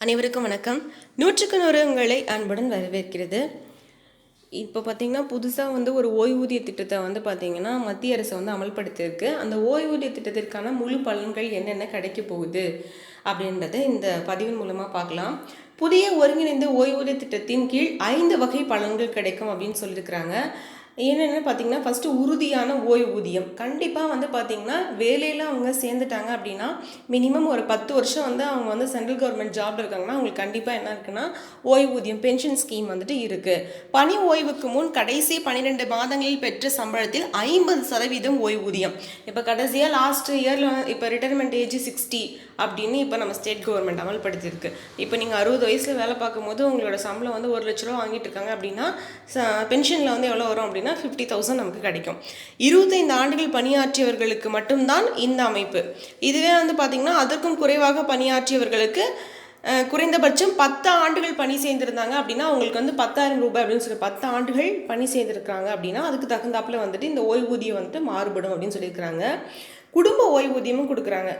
அனைவருக்கும் வணக்கம். நூற்றுக்கு நூறு உங்களை அன்புடன் வரவேற்கிறது. இப்போ பார்த்தீங்கன்னா புதுசாக வந்து ஒரு ஓய்வூதிய திட்டத்தை வந்து பார்த்திங்கன்னா மத்திய அரசு வந்து அமல்படுத்தியிருக்கு. அந்த ஓய்வூதிய திட்டத்திற்கான முழு பலன்கள் என்னென்ன கிடைக்க போகுது அப்படின்றத இந்த பதிவின் மூலமாக பார்க்கலாம் புதிய ஒருங்கிணைந்த ஓய்வூதிய திட்டத்தின் கீழ் ஐந்து வகை பலன்கள் கிடைக்கும் அப்படின்னு சொல்லியிருக்கிறாங்க. என்னென்னு பார்த்தீங்கன்னா ஃபஸ்ட்டு உறுதியான ஓய்வூதியம் கண்டிப்பாக வந்து பார்த்தீங்கன்னா வேலையில் அவங்க சேர்ந்துட்டாங்க அப்படின்னா மினிமம் ஒரு பத்து வருஷம் வந்து அவங்க வந்து சென்ட்ரல் கவர்மெண்ட் ஜாப்ல இருக்காங்கன்னா அவங்களுக்கு கண்டிப்பாக என்ன இருக்குன்னா ஓய்வூதியம் பென்ஷன் ஸ்கீம் வந்துட்டு இருக்குது பணி ஓய்வுக்கு முன் கடைசி பன்னிரெண்டு மாதங்களில் பெற்ற சம்பளத்தில் ஐம்பது சதவீதம் ஓய்வூதியம் இப்போ கடைசியாக லாஸ்ட் இயரில் இப்போ ரிட்டைர்மெண்ட் ஏஜ் சிக்ஸ்டி அப்படின்னு இப்போ நம்ம ஸ்டேட் கவர்மெண்ட் அமல்படுத்தியிருக்கு. இப்போ நீங்கள் அறுபது வயசில் வேலை பார்க்கும்போது உங்களோட சம்பளம் வந்து ஒரு லட்ச ரூபா வாங்கிட்டு இருக்காங்க அப்படின்னா பென்ஷனில் வந்து எவ்வளோ வரும் அப்படின்னா ஃபிஃப்டி தௌசண்ட் நமக்கு கிடைக்கும். இருபத்தைந்து ஆண்டுகள் பணியாற்றியவர்களுக்கு மட்டும்தான் இந்த அமைப்பு. இதுவே வந்து பார்த்திங்கன்னா அதற்கும் குறைவாக பணியாற்றியவர்களுக்கு குறைந்தபட்சம் பத்து ஆண்டுகள் பணி செய்திருந்தாங்க அப்படின்னா அவங்களுக்கு வந்து பத்தாயிரம் ரூபாய் அப்படின்னு சொல்லி பத்து ஆண்டுகள் பணி செய்திருக்காங்க அப்படின்னா அதுக்கு தகுந்தாப்பில் வந்துட்டு இந்த ஓய்வூதியம் வந்துட்டு மாறுபடும் அப்படின்னு சொல்லியிருக்கிறாங்க. குடும்ப ஓய்வூதியமும் கொடுக்குறாங்க.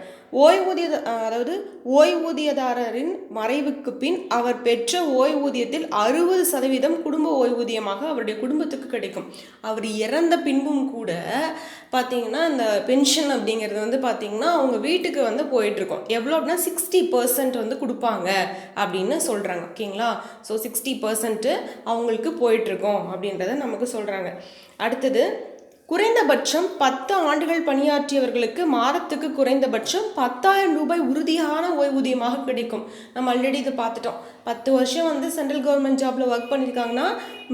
ஓய்வூதிய அதாவது ஓய்வூதியதாரரின் மறைவுக்கு பின் அவர் பெற்ற ஓய்வூதியத்தில் அறுபது சதவீதம் குடும்ப ஓய்வூதியமாக அவருடைய குடும்பத்துக்கு கிடைக்கும். அவர் இறந்த பின்பும் கூட பார்த்தீங்கன்னா இந்த பென்ஷன் அப்படிங்கிறது வந்து பார்த்தீங்கன்னா அவங்க வீட்டுக்கு வந்து போயிட்டுருக்கோம். எவ்வளோ அப்படின்னா சிக்ஸ்டி பர்சன்ட் வந்து கொடுப்பாங்க அப்படின்னு சொல்கிறாங்க ஓகேங்களா? ஸோ சிக்ஸ்டி பர்சன்ட்டு அவங்களுக்கு போயிட்டுருக்கோம் அப்படின்றத நமக்கு சொல்கிறாங்க அடுத்தது குறைந்தபட்சம் பத்து ஆண்டுகள் பணியாற்றியவர்களுக்கு மாதத்துக்கு குறைந்தபட்சம் பத்தாயிரம் ரூபாய் உறுதியான ஓய்வூதியமாக கிடைக்கும். நம்ம ஆல்ரெடி இதை பார்த்துட்டோம். பத்து வருஷம் வந்து சென்ட்ரல் கவர்மெண்ட் ஜாப்ல ஒர்க் பண்ணியிருக்காங்கன்னா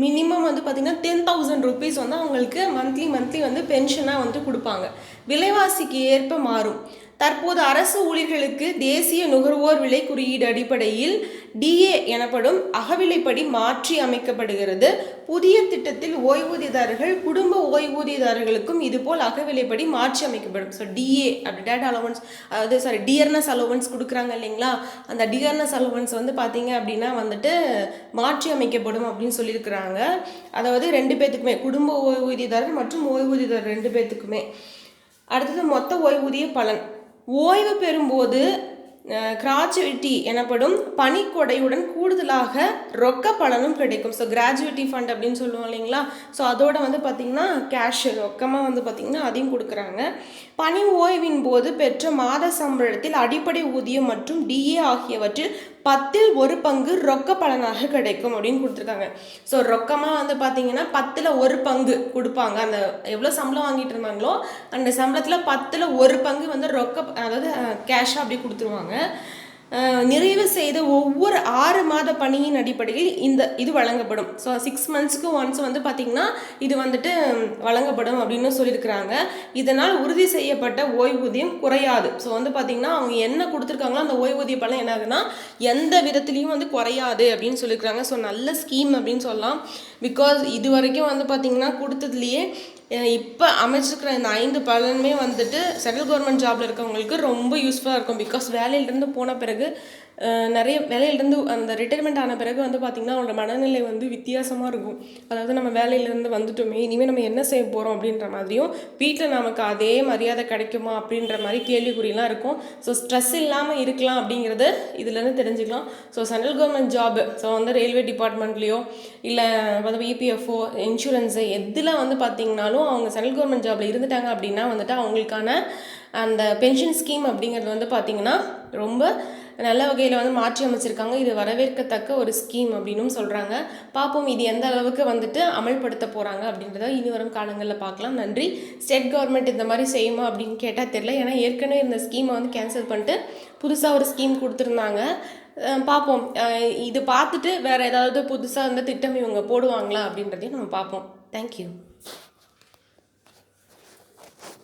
மினிமம் வந்து பார்த்தீங்கன்னா டென் தௌசண்ட் ருபீஸ் வந்து அவங்களுக்கு மந்த்லி மந்த்லி வந்து பென்ஷனாக வந்து கொடுப்பாங்க. விலைவாசிக்கு ஏற்ப மாறும். தற்போது அரசு ஊழியர்களுக்கு தேசிய நுகர்வோர் விலை குறியீடு அடிப்படையில் டிஏ எனப்படும் அகவிலைப்படி மாற்றி அமைக்கப்படுகிறது. புதிய திட்டத்தில் ஓய்வூதியதாரர்கள் குடும்ப ஓய்வூதியதாரர்களுக்கும் இதுபோல் அகவிலைப்படி மாற்றி அமைக்கப்படும். ஸோ டிஏ அப்படி டேட்டா அலவன்ஸ் அதாவது சாரி டியர்னஸ் அலவன்ஸ் கொடுக்குறாங்க இல்லைங்களா? அந்த டியர்னஸ் அலவன்ஸ் வந்து பார்த்தீங்க அப்படின்னா வந்துட்டு மாற்றி அமைக்கப்படும் அப்படின்னு சொல்லியிருக்கிறாங்க. அதாவது ரெண்டு பேத்துக்குமே குடும்ப ஓய்வூதியதாரர் மற்றும் ஓய்வூதியதாரர் ரெண்டு பேத்துக்குமே. அடுத்தது மொத்த ஓய்வூதிய பலன். ஓய்வு பெறும்போது கிராஜுவிட்டி எனப்படும் பனிக்கொடையுடன் கூடுதலாக ரொக்க பலனும் கிடைக்கும். ஸோ கிராஜுவிட்டி ஃபண்ட் அப்படின்னு சொல்லுவோம் இல்லைங்களா? ஸோ அதோட வந்து பார்த்திங்கன்னா கேஷ் ரொக்கமாக வந்து பார்த்திங்கன்னா அதையும் கொடுக்குறாங்க. பணி ஓய்வின் போது பெற்ற மாத சம்பளத்தில் அடிப்படை ஊதியம் மற்றும் டிஏ ஆகியவற்றில் பத்தில் ஒரு பங்கு ரொக்க பலனாக கிடைக்கும் அப்படின்னு கொடுத்துருக்காங்க. ஸோ ரொக்கமாக வந்து பார்த்தீங்கன்னா பத்தில் ஒரு பங்கு கொடுப்பாங்க. அந்த எவ்வளோ சம்பளம் வாங்கிட்டு இருந்தாங்களோ அந்த சம்பளத்தில் பத்தில் ஒரு பங்கு வந்து ரொக்க அதாவது கேஷாக அப்படி கொடுத்துருவாங்க. நிறைவு செய்த ஒவ்வொரு ஆறு மாத பணியின் அடிப்படையில் இந்த இது வழங்கப்படும். ஸோ சிக்ஸ் மந்த்ஸ்க்கு ஒன்ஸ் வந்து பார்த்திங்கன்னா இது வந்துட்டு வழங்கப்படும் அப்படின்னு சொல்லியிருக்கிறாங்க. இதனால் உறுதி செய்யப்பட்ட ஓய்வூதியம் குறையாது. ஸோ வந்து பார்த்திங்கன்னா அவங்க என்ன கொடுத்துருக்காங்களோ அந்த ஓய்வூதிய பலன் என்னதுன்னா எந்த விதத்துலேயும் வந்து குறையாது அப்படின்னு சொல்லியிருக்கிறாங்க. ஸோ நல்ல ஸ்கீம் அப்படின்னு சொல்லலாம். பிகாஸ் இது வரைக்கும் வந்து பார்த்திங்கன்னா கொடுத்ததுலேயே இப்போ அமைச்சிருக்கிற இந்த ஐந்து பலனுமே வந்துட்டு சென்ட்ரல் கவர்மெண்ட் ஜாப்ல இருக்கவங்களுக்கு ரொம்ப யூஸ்ஃபுல்லாக இருக்கும். பிகாஸ் வேலையிலேருந்து போன பிறகு நிறைய வேலையிலேருந்து அந்த ரிட்டைர்மெண்ட் ஆன பிறகு வந்து பார்த்திங்கன்னா அவங்களோட மனநிலை வந்து வித்தியாசமாக இருக்கும். அதாவது நம்ம வேலையிலேருந்து வந்துட்டோமே இனிமேல் நம்ம என்ன செய்ய போகிறோம் அப்படின்ற மாதிரியும் வீட்டில் நமக்கு அதே மரியாதை கிடைக்குமா அப்படின்ற மாதிரி கேள்விக்குறிலாம் இருக்கும். ஸோ ஸ்ட்ரெஸ் இல்லாமல் இருக்கலாம் அப்படிங்கிறது இதுலேருந்து தெரிஞ்சுக்கலாம். So central government job so வந்து ரயில்வே டிபார்ட்மெண்ட்லேயோ இல்லை வந்து இபிஎஃப்ஓ இன்சூரன்ஸு எதில் வந்து பார்த்தீங்கனாலும் அவங்க சென்ட்ரல் கவர்மெண்ட் ஜாப்ல இருந்துட்டாங்க அப்படின்னா வந்துட்டு அவங்களுக்கான அந்த பென்ஷன் ஸ்கீம் அப்படிங்கிறது வந்து பார்த்திங்கன்னா ரொம்ப நல்ல வகையில் வந்து மாற்றி அமைச்சிருக்காங்க. இது வரவேற்கத்தக்க ஒரு ஸ்கீம் அப்படின்னும் சொல்கிறாங்க பார்ப்போம் இது எந்த அளவுக்கு வந்துட்டு அமல்படுத்த போகிறாங்க அப்படின்றத இனி வரும் காலங்களில் பார்க்கலாம். நன்றி. ஸ்டேட் கவர்மெண்ட் இந்த மாதிரி செய்யுமா அப்படின்னு கேட்டால் தெரில ஏன்னா ஏற்கனவே இந்த ஸ்கீமை வந்து கேன்சல் பண்ணிட்டு புதுசாக ஒரு ஸ்கீம் கொடுத்துருந்தாங்க. பார்ப்போம். இது பார்த்துட்டு வேறு ஏதாவது புதுசாக வந்து திட்டம் இவங்க போடுவாங்களா அப்படின்றதையும் நம்ம பார்ப்போம். தேங்க்யூ